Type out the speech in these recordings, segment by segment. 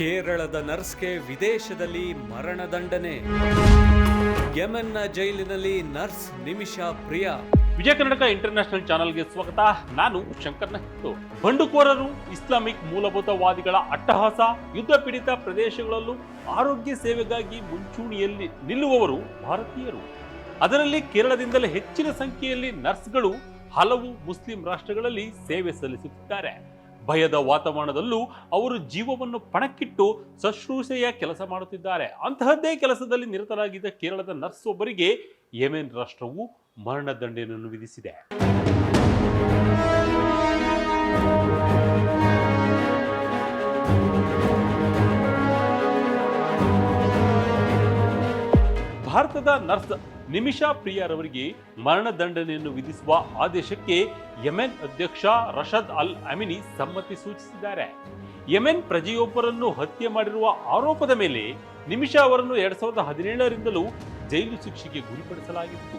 ಕೇರಳದ ನರ್ಸ್ಗೆ ವಿದೇಶದಲ್ಲಿ ಮರಣದಂಡನೆ ಯೆಮೆನ್ನ ಜೈಲಿನಲ್ಲಿ ನರ್ಸ್ ನಿಮಿಷಾ ಪ್ರಿಯಾ. ವಿಜಯ ಕರ್ನಾಟಕ ಇಂಟರ್ನ್ಯಾಷನಲ್ ಚಾನೆಲ್ಗೆ ಸ್ವಾಗತ. ನಾನು ಶಂಕರ್ ನಹಿತ್ತು ಬಂಡುಕೋರರು, ಇಸ್ಲಾಮಿಕ್ ಮೂಲಭೂತವಾದಿಗಳ ಅಟ್ಟಹಾಸ, ಯುದ್ಧ ಪೀಡಿತ ಪ್ರದೇಶಗಳಲ್ಲೂ ಆರೋಗ್ಯ ಸೇವೆಗಾಗಿ ಮುಂಚೂಣಿಯಲ್ಲಿ ನಿಲ್ಲುವವರು ಭಾರತೀಯರು. ಅದರಲ್ಲಿ ಕೇರಳದಿಂದಲೇ ಹೆಚ್ಚಿನ ಸಂಖ್ಯೆಯಲ್ಲಿ ನರ್ಸ್ಗಳು ಹಲವು ಮುಸ್ಲಿಂ ರಾಷ್ಟ್ರಗಳಲ್ಲಿ ಸೇವೆ ಸಲ್ಲಿಸುತ್ತಿದ್ದಾರೆ. ಭಯದ ವಾತಾವರಣದಲ್ಲೂ ಅವರು ಜೀವವನ್ನು ಪಣಕ್ಕಿಟ್ಟು ಶುಶ್ರೂಷೆಯ ಕೆಲಸ ಮಾಡುತ್ತಿದ್ದಾರೆ. ಅಂತಹದ್ದೇ ಕೆಲಸದಲ್ಲಿ ನಿರತರಾಗಿದ್ದ ಕೇರಳದ ನರ್ಸ್ ಒಬ್ಬರಿಗೆ ಯೆಮೆನ್ ರಾಷ್ಟ್ರವು ಮರಣದಂಡನೆಯನ್ನು ವಿಧಿಸಿದೆ. ಭಾರತದ ನರ್ಸ್ ನಿಮಿಷಾ ಪ್ರಿಯಾರವರಿಗೆ ಮರಣದಂಡನೆಯನ್ನು ವಿಧಿಸುವ ಆದೇಶಕ್ಕೆ ಯೆಮೆನ್ ಅಧ್ಯಕ್ಷ ರಷದ್ ಅಲ್ ಅಮಿನಿ ಸಮ್ಮತಿ ಸೂಚಿಸಿದ್ದಾರೆ. ಯೆಮೆನ್ ಪ್ರಜೆಯೊಬ್ಬರನ್ನು ಹತ್ಯೆ ಮಾಡಿರುವ ಆರೋಪದ ಮೇಲೆ ನಿಮಿಷಾ ಅವರನ್ನು ಎರಡ್ ಸಾವಿರದ ಹದಿನೇಳರಿಂದಲೂ ಜೈಲು ಶಿಕ್ಷೆಗೆ ಗುರಿಪಡಿಸಲಾಗಿತ್ತು.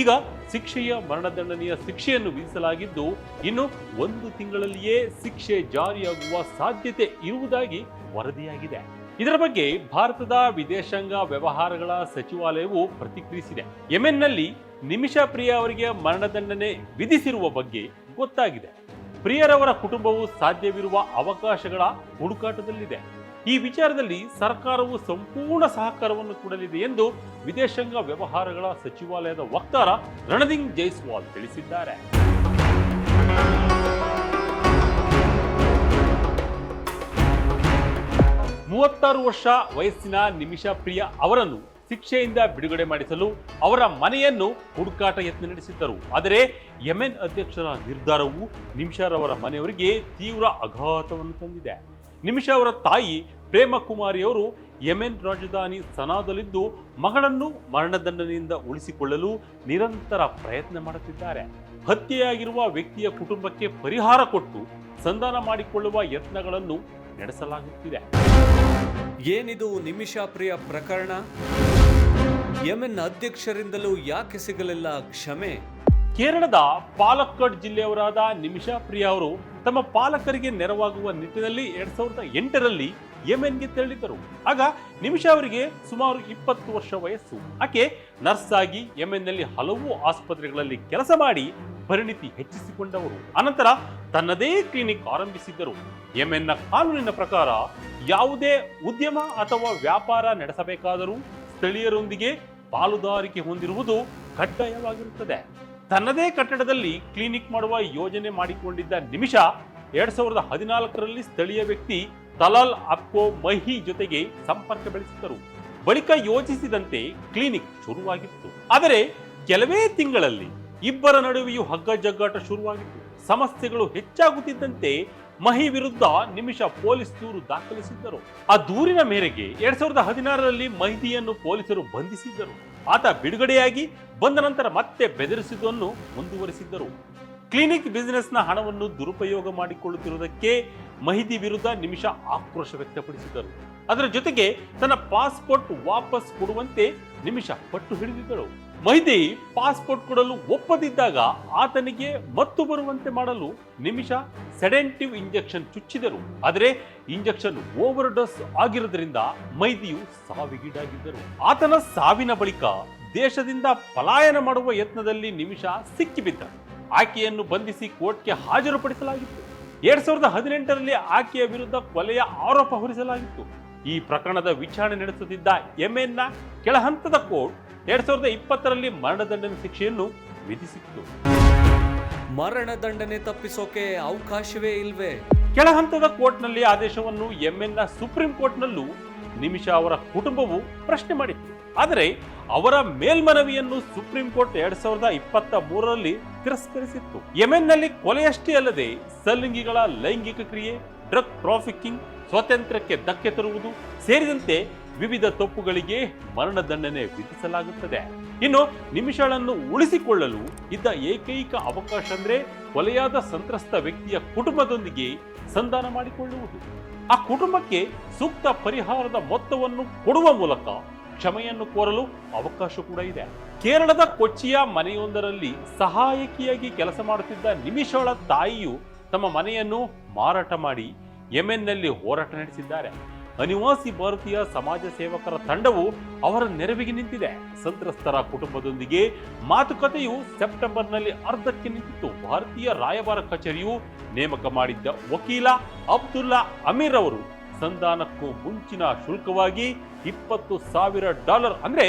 ಈಗ ಶಿಕ್ಷೆಯ ಮರಣದಂಡನೆಯ ಶಿಕ್ಷೆಯನ್ನು ವಿಧಿಸಲಾಗಿದ್ದು, ಇನ್ನು ಒಂದು ತಿಂಗಳಲ್ಲಿಯೇ ಶಿಕ್ಷೆ ಜಾರಿಯಾಗುವ ಸಾಧ್ಯತೆ ಇರುವುದಾಗಿ ವರದಿಯಾಗಿದೆ. ಇದರ ಬಗ್ಗೆ ಭಾರತದ ವಿದೇಶಾಂಗ ವ್ಯವಹಾರಗಳ ಸಚಿವಾಲಯವು ಪ್ರತಿಕ್ರಿಯಿಸಿದೆ. ಯೆಮೆನ್ನಲ್ಲಿ ನಿಮಿಷಾ ಪ್ರಿಯಾ ಅವರಿಗೆ ಮರಣದಂಡನೆ ವಿಧಿಸಿರುವ ಬಗ್ಗೆ ಗೊತ್ತಾಗಿದೆ. ಪ್ರಿಯರವರ ಕುಟುಂಬವು ಸಾಧ್ಯವಿರುವ ಅವಕಾಶಗಳ ಹುಡುಕಾಟದಲ್ಲಿದೆ. ಈ ವಿಚಾರದಲ್ಲಿ ಸರ್ಕಾರವು ಸಂಪೂರ್ಣ ಸಹಕಾರವನ್ನು ಕೊಡಲಿದೆ ಎಂದು ವಿದೇಶಾಂಗ ವ್ಯವಹಾರಗಳ ಸಚಿವಾಲಯದ ವಕ್ತಾರ ರಣದಿಂಗ್ ಜೈಸ್ವಾಲ್ ತಿಳಿಸಿದ್ದಾರೆ. ಮೂವತ್ತಾರು ವರ್ಷ ವಯಸ್ಸಿನ ನಿಮಿಷ ಪ್ರಿಯ ಅವರನ್ನು ಶಿಕ್ಷೆಯಿಂದ ಬಿಡುಗಡೆ ಮಾಡಿಸಲು ಅವರ ಮನೆಯನ್ನು ಹುಡುಕಾಟ ಯತ್ನ ನಡೆಸಿದ್ದರು. ಆದರೆ ಯೆಮೆನ್ ಅಧ್ಯಕ್ಷರ ನಿರ್ಧಾರವು ನಿಮಿಷಾರವರ ಮನೆಯವರಿಗೆ ತೀವ್ರ ಆಘಾತವನ್ನು ತಂದಿದೆ. ನಿಮಿಷ ಅವರ ತಾಯಿ ಪ್ರೇಮ ಕುಮಾರಿಯವರು ಯೆಮೆನ್ ರಾಜಧಾನಿ ಸನಾದಲ್ಲಿದ್ದು ಮಗಳನ್ನು ಮರಣದಂಡನೆಯಿಂದ ಉಳಿಸಿಕೊಳ್ಳಲು ನಿರಂತರ ಪ್ರಯತ್ನ ಮಾಡುತ್ತಿದ್ದಾರೆ. ಹತ್ಯೆಯಾಗಿರುವ ವ್ಯಕ್ತಿಯ ಕುಟುಂಬಕ್ಕೆ ಪರಿಹಾರ ಕೊಟ್ಟು ಸಂಧಾನ ಮಾಡಿಕೊಳ್ಳುವ ಯತ್ನಗಳನ್ನು ನಡೆಸಲಾಗುತ್ತಿದೆ. ಏನಿದು ನಿಮಿಷ ಪ್ರಿಯ ಪ್ರಕರಣ? ಯೆಮೆನ್ ಅಧ್ಯಕ್ಷರಿಂದಲೂ ಯಾಕೆ ಸಿಗಲಿಲ್ಲ ಕ್ಷಮೆ? ಕೇರಳದ ಪಾಲಕ್ಕಡ್ ಜಿಲ್ಲೆಯವರಾದ ನಿಮಿಷಾ ಪ್ರಿಯ ಅವರು ತಮ್ಮ ಪಾಲಕರಿಗೆ ನೆರವಾಗುವ ನಿಟ್ಟಿನಲ್ಲಿ ಎರಡ್ ಸಾವಿರದ ಎಂಟರಲ್ಲಿ ಯೆಮೆನ್ಗೆ ತೆರಳಿದ್ದರು. ಆಗ ನಿಮಿಷಾ ಅವರಿಗೆ ಸುಮಾರು ಇಪ್ಪತ್ತು ವರ್ಷ ವಯಸ್ಸು. ಆಕೆ ನರ್ಸ್ ಆಗಿ ಯೆಮೆನ್ನಲ್ಲಿ ಹಲವು ಆಸ್ಪತ್ರೆಗಳಲ್ಲಿ ಕೆಲಸ ಮಾಡಿ ಪರಿಣಿತಿ ಹೆಚ್ಚಿಸಿಕೊಂಡವರು. ಅನಂತರ ತನ್ನದೇ ಕ್ಲಿನಿಕ್ ಆರಂಭಿಸಿದ್ದರು. ಎಂಎನ್ನ ಕಾನೂನಿನ ಪ್ರಕಾರ ಯಾವುದೇ ಉದ್ಯಮ ಅಥವಾ ವ್ಯಾಪಾರ ನಡೆಸಬೇಕಾದರೂ ಸ್ಥಳೀಯರೊಂದಿಗೆ ಪಾಲುದಾರಿಕೆ ಹೊಂದಿರುವುದು ಕಡ್ಡಾಯವಾಗಿರುತ್ತದೆ. ತನ್ನದೇ ಕಟ್ಟಡದಲ್ಲಿ ಕ್ಲಿನಿಕ್ ಮಾಡುವ ಯೋಜನೆ ಮಾಡಿಕೊಂಡಿದ್ದ ನಿಮಿಷ ಎರಡ್ ಸಾವಿರದ ಹದಿನಾಲ್ಕರಲ್ಲಿ ಸ್ಥಳೀಯ ವ್ಯಕ್ತಿ ತಲಾಲ್ ಅಪ್ಕೋ ಮಹಿ ಜೊತೆಗೆ ಸಂಪರ್ಕ ಬೆಳೆಸಿದ್ದರು. ಬಳಿಕ ಯೋಜಿಸಿದಂತೆ ಕ್ಲಿನಿಕ್ ಶುರುವಾಗಿತ್ತು. ಆದರೆ ಕೆಲವೇ ತಿಂಗಳಲ್ಲಿ ಇಬ್ಬರ ನಡುವೆಯೂ ಹಗ್ಗ ಜಗ್ಗಾಟ ಶುರುವಾಗಿತ್ತು. ಸಮಸ್ಯೆಗಳು ಹೆಚ್ಚಾಗುತ್ತಿದ್ದಂತೆ ಮಹಿ ವಿರುದ್ಧ ನಿಮಿಷ ಪೊಲೀಸ್ ದೂರು ದಾಖಲಿಸಿದ್ದರು. ಆ ದೂರಿನ ಮೇರೆಗೆ ಎರಡ್ ಸಾವಿರದ ಹದಿನಾರರಲ್ಲಿ ಮಹಿದಿಯನ್ನು ಪೊಲೀಸರು ಬಂಧಿಸಿದ್ದರು. ಆತ ಬಿಡುಗಡೆಯಾಗಿ ಬಂದ ನಂತರ ಮತ್ತೆ ಬೆದರಿಸಿದ್ದನ್ನು ಮುಂದುವರಿಸಿದ್ದರು. ಕ್ಲಿನಿಕ್ ಬಿಸಿನೆಸ್ನ ಹಣವನ್ನು ದುರುಪಯೋಗ ಮಾಡಿಕೊಳ್ಳುತ್ತಿರುವುದಕ್ಕೆ ಮಹಿದಿ ವಿರುದ್ಧ ನಿಮಿಷ ಆಕ್ರೋಶ ವ್ಯಕ್ತಪಡಿಸಿದರು ಅದರ ಜೊತೆಗೆ ತನ್ನ ಪಾಸ್ಪೋರ್ಟ್ ವಾಪಸ್ ಕೊಡುವಂತೆ ನಿಮಿಷ ಪಟ್ಟು ಹಿಡಿದಿದ್ದಳು. ಮಹಿದಿ ಪಾಸ್ಪೋರ್ಟ್ ಕೊಡಲು ಒಪ್ಪದಿದ್ದಾಗ ಆತನಿಗೆ ಮತ್ತು ಬರುವಂತೆ ಮಾಡಲು ನಿಮಿಷ ಸೆಡೆಂಟಿವ್ ಇಂಜೆಕ್ಷನ್ ಚುಚ್ಚಿದರು. ಆದರೆ ಇಂಜೆಕ್ಷನ್ ಓವರ್ ಡೋಸ್ ಆಗಿರೋದ್ರಿಂದ ಮೈದಿಯು ಸಾವಿಗೀಡಾಗಿದ್ದರು. ಆತನ ಸಾವಿನ ಬಳಿಕ ದೇಶದಿಂದ ಪಲಾಯನ ಮಾಡುವ ಯತ್ನದಲ್ಲಿ ನಿಮಿಷ ಸಿಕ್ಕಿಬಿದ್ದ. ಆಕೆಯನ್ನು ಬಂಧಿಸಿ ಕೋರ್ಟ್ಗೆ ಹಾಜರುಪಡಿಸಲಾಗಿತ್ತು. ಎರಡ್ ಸಾವಿರದ ಹದಿನೆಂಟರಲ್ಲಿ ಆಕೆಯ ವಿರುದ್ಧ ಕೊಲೆಯ ಆರೋಪ ಹೊರಿಸಲಾಗಿತ್ತು. ಈ ಪ್ರಕರಣದ ವಿಚಾರಣೆ ನಡೆಸುತ್ತಿದ್ದ ಯೆಮೆನ್ನ ಕೆಳಹಂತದ ಕೋರ್ಟ್ ಎರಡ್ ಸಾವಿರದ ಇಪ್ಪತ್ತರಲ್ಲಿ ಮರಣದಂಡನೆ ಶಿಕ್ಷೆಯನ್ನು ವಿಧಿಸಿತ್ತು. ಮರಣದಂಡನೆ ತಪ್ಪಿಸೋಕೆ ಅವಕಾಶವೇ ಇಲ್ವೇ? ಕೆಳಹಂತದ ಕೋರ್ಟ್ನಲ್ಲಿ ಆದೇಶವನ್ನು ಎಂಎನ್ನ ಸುಪ್ರೀಂ ಕೋರ್ಟ್ನಲ್ಲೂ ನಿಮಿಷ ಅವರ ಕುಟುಂಬವು ಪ್ರಶ್ನೆ ಮಾಡಿತ್ತು. ಆದರೆ ಅವರ ಮೇಲ್ಮನವಿಯನ್ನು ಸುಪ್ರೀಂ ಕೋರ್ಟ್ ಎರಡ್ ಸಾವಿರದ ಇಪ್ಪತ್ತ ಮೂರರಲ್ಲಿ ತಿರಸ್ಕರಿಸಿತ್ತು. ಯೆಮೆನ್ನಲ್ಲಿ ಕೊಲೆಯಷ್ಟೇ ಅಲ್ಲದೆ ಸಲಿಂಗಿಗಳ ಲೈಂಗಿಕ ಕ್ರಿಯೆ ಡ್ರಗ್ ಟ್ರಾಫಿಕಿಂಗ್ ಸ್ವಾತಂತ್ರ್ಯಕ್ಕೆ ಧಕ್ಕೆ ತರುವುದು ಸೇರಿದಂತೆ ವಿವಿಧ ತಪ್ಪುಗಳಿಗೆ ಮರಣದಂಡನೆ ವಿಧಿಸಲಾಗುತ್ತದೆ. ಇನ್ನು ನಿಮಿಷಗಳನ್ನು ಉಳಿಸಿಕೊಳ್ಳಲು ಇದ್ದ ಏಕೈಕ ಅವಕಾಶ ಅಂದ್ರೆ ಕೊಲೆಯಾದ ಸಂತ್ರಸ್ತ ವ್ಯಕ್ತಿಯ ಕುಟುಂಬದೊಂದಿಗೆ ಸಂಧಾನ ಮಾಡಿಕೊಳ್ಳುವುದು. ಆ ಕುಟುಂಬಕ್ಕೆ ಸೂಕ್ತ ಪರಿಹಾರದ ಮೊತ್ತವನ್ನು ಕೊಡುವ ಮೂಲಕ ಕ್ಷಮೆಯನ್ನು ಕೋರಲು ಅವಕಾಶ ಕೂಡ ಇದೆ. ಕೇರಳದ ಕೊಚ್ಚಿಯ ಮನೆಯೊಂದರಲ್ಲಿ ಸಹಾಯಕಿಯಾಗಿ ಕೆಲಸ ಮಾಡುತ್ತಿದ್ದ ನಿಮಿಷಳ ತಾಯಿಯು ತಮ್ಮ ಮನೆಯನ್ನು ಮಾರಾಟ ಮಾಡಿ ಯೆಮೆನ್ನಲ್ಲಿ ಹೋರಾಟ ನಡೆಸಿದ್ದಾರೆ. ಅನಿವಾಸಿ ಭಾರತೀಯ ಸಮಾಜ ಸೇವಕರ ತಂಡವು ಅವರ ನೆರವಿಗೆ ನಿಂತಿದೆ. ಸಂತ್ರಸ್ತರ ಕುಟುಂಬದೊಂದಿಗೆ ಮಾತುಕತೆಯು ಸೆಪ್ಟೆಂಬರ್ನಲ್ಲಿ ಅರ್ಧಕ್ಕೆ ನಿಂತಿತ್ತು. ಭಾರತೀಯ ರಾಯಭಾರ ಕಚೇರಿಯು ನೇಮಕ ಮಾಡಿದ್ದ ವಕೀಲ ಅಬ್ದುಲ್ಲಾ ಅಮೀರ್ ಅವರು ಸಂಧಾನಕ್ಕೂ ಮುಂಚಿನ ಶುಲ್ಕವಾಗಿ ಇಪ್ಪತ್ತು ಸಾವಿರ ಡಾಲರ್ ಅಂದ್ರೆ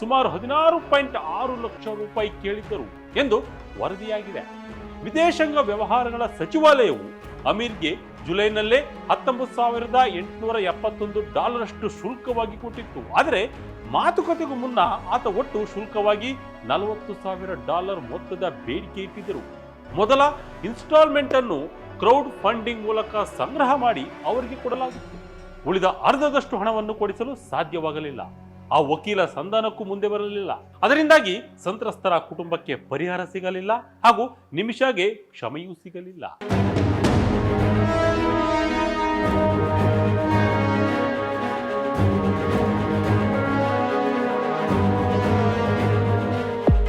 ಸುಮಾರು ಹದಿನಾರು ಪಾಯಿಂಟ್ ಆರು ಲಕ್ಷ ರೂಪಾಯಿ ಕೇಳಿದ್ದರು ಎಂದು ವರದಿಯಾಗಿದೆ. ವಿದೇಶಾಂಗ ವ್ಯವಹಾರಗಳ ಸಚಿವಾಲಯವು ಅಮೀರ್ಗೆ ಜುಲೈನಲ್ಲೇ ಹತ್ತೊಂಬತ್ತು ಸಾವಿರದ ಎಂಟುನೂರ ಎಪ್ಪತ್ತೊಂದು ಡಾಲರ್ ಅಷ್ಟು ಶುಲ್ಕವಾಗಿ ಕೊಟ್ಟಿತ್ತು. ಆದರೆ ಮಾತುಕತೆಗೂ ಮುನ್ನ ಆತ ಒಟ್ಟು ಶುಲ್ಕವಾಗಿ ನಲವತ್ತು ಸಾವಿರ ಡಾಲರ್ ಮೊತ್ತದ ಬೇಡಿಕೆ ಇಟ್ಟಿದ್ದರು. ಮೊದಲ ಇನ್ಸ್ಟಾಲ್ಮೆಂಟ್ ಅನ್ನು ಕ್ರೌಡ್ ಫಂಡಿಂಗ್ ಮೂಲಕ ಸಂಗ್ರಹ ಮಾಡಿ ಅವರಿಗೆ ಕೊಡಲಾಗಿತ್ತು. ಉಳಿದ ಅರ್ಧದಷ್ಟು ಹಣವನ್ನು ಕೊಡಿಸಲು ಸಾಧ್ಯವಾಗಲಿಲ್ಲ. ಆ ವಕೀಲ ಸಂಧಾನಕ್ಕೂ ಮುಂದೆ ಬರಲಿಲ್ಲ. ಅದರಿಂದಾಗಿ ಸಂತ್ರಸ್ತರ ಕುಟುಂಬಕ್ಕೆ ಪರಿಹಾರ ಸಿಗಲಿಲ್ಲ ಹಾಗೂ ನಿಮಿಷಗೆ ಕ್ಷಮೆಯೂ ಸಿಗಲಿಲ್ಲ.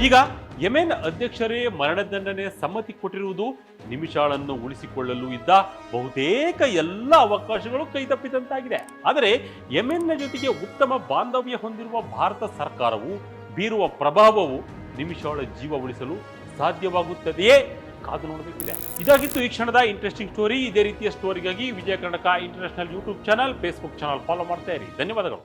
ಈಗ ಯೆಮೆನ್ ಅಧ್ಯಕ್ಷರೇ ಮರಣದಂಡನೆ ಸಮ್ಮತಿ ಕೊಟ್ಟಿರುವುದು ನಿಮಿಷಾಳನ್ನು ಉಳಿಸಿಕೊಳ್ಳಲು ಇದ್ದ ಬಹುತೇಕ ಎಲ್ಲ ಅವಕಾಶಗಳು ಕೈತಪ್ಪಿದಂತಾಗಿದೆ. ಆದರೆ ಯಮೆನ್ನ ಜೊತೆಗೆ ಉತ್ತಮ ಬಾಂಧವ್ಯ ಹೊಂದಿರುವ ಭಾರತ ಸರ್ಕಾರವು ಬೀರುವ ಪ್ರಭಾವವು ನಿಮಿಷಾಳ ಜೀವ ಉಳಿಸಲು ಸಾಧ್ಯವಾಗುತ್ತದೆಯೇ ಕಾದು ನೋಡಬೇಕಿದೆ. ಇದಾಗಿತ್ತು ಈ ಕ್ಷಣದ ಇಂಟ್ರೆಸ್ಟಿಂಗ್ ಸ್ಟೋರಿ ಇದೇ ರೀತಿಯ ಸ್ಟೋರಿಗಾಗಿ Vijaya Karnataka international YouTube channel Facebook channel follow ಮಾಡ್ತಾ ಇರಿ. ಧನ್ಯವಾದಗಳು.